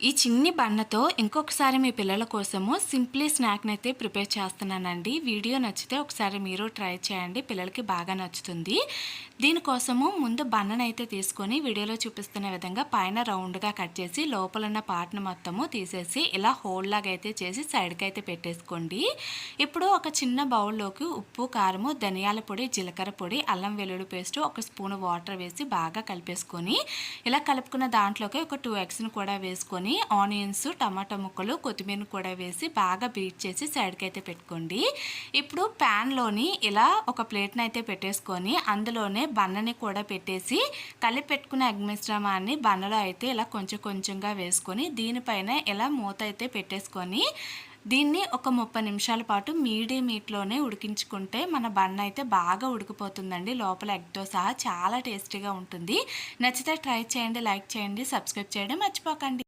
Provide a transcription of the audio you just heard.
ఈ చిన్ని బన్నతో ఇంకొకసారి మీ పిల్లల కోసము సింప్లీ స్నాక్ని అయితే ప్రిపేర్ చేస్తున్నానండి. వీడియో నచ్చితే ఒకసారి మీరు ట్రై చేయండి. పిల్లలకి బాగా నచ్చుతుంది. దీనికోసము ముందు బన్నను అయితే తీసుకొని వీడియోలో చూపిస్తున్న విధంగా పైన రౌండ్గా కట్ చేసి లోపల ఉన్న పార్ట్ను మొత్తము తీసేసి ఇలా హోల్ లాగా అయితే చేసి సైడ్కి అయితే పెట్టేసుకోండి. ఇప్పుడు ఒక చిన్న బౌల్లోకి ఉప్పు కారము ధనియాల పొడి జీలకర్ర పొడి అల్లం వెల్లుల్లి పేస్ట్ ఒక స్పూన్ వాటర్ వేసి బాగా కలిపేసుకొని ఇలా కలుపుకున్న దాంట్లోకి ఒక టూ ఎగ్స్ని కూడా వేసుకొని వేసుకొని ఆనియన్స్ టమాటా ముక్కలు కొత్తిమీర కూడా వేసి బాగా బీట్ చేసి సైడ్కి అయితే పెట్టుకోండి. ఇప్పుడు ప్యాన్లోని ఇలా ఒక ప్లేట్ని అయితే పెట్టేసుకొని అందులోనే బన్నని కూడా పెట్టేసి కలిపి పెట్టుకున్న ఎగ్ మిశ్రమాన్ని బన్నలో అయితే ఇలా కొంచెం కొంచెంగా వేసుకొని దీనిపైన ఇలా మూత అయితే పెట్టేసుకొని దీన్ని ఒక ముప్పై నిమిషాల పాటు మీడియం హీట్లోనే ఉడికించుకుంటే మన బన్ అయితే బాగా ఉడికిపోతుందండి. లోపల ఎగ్తో సహా చాలా టేస్టీగా ఉంటుంది. నచ్చితే ట్రై చేయండి లైక్ చేయండి సబ్స్క్రైబ్ చేయడం మర్చిపోకండి.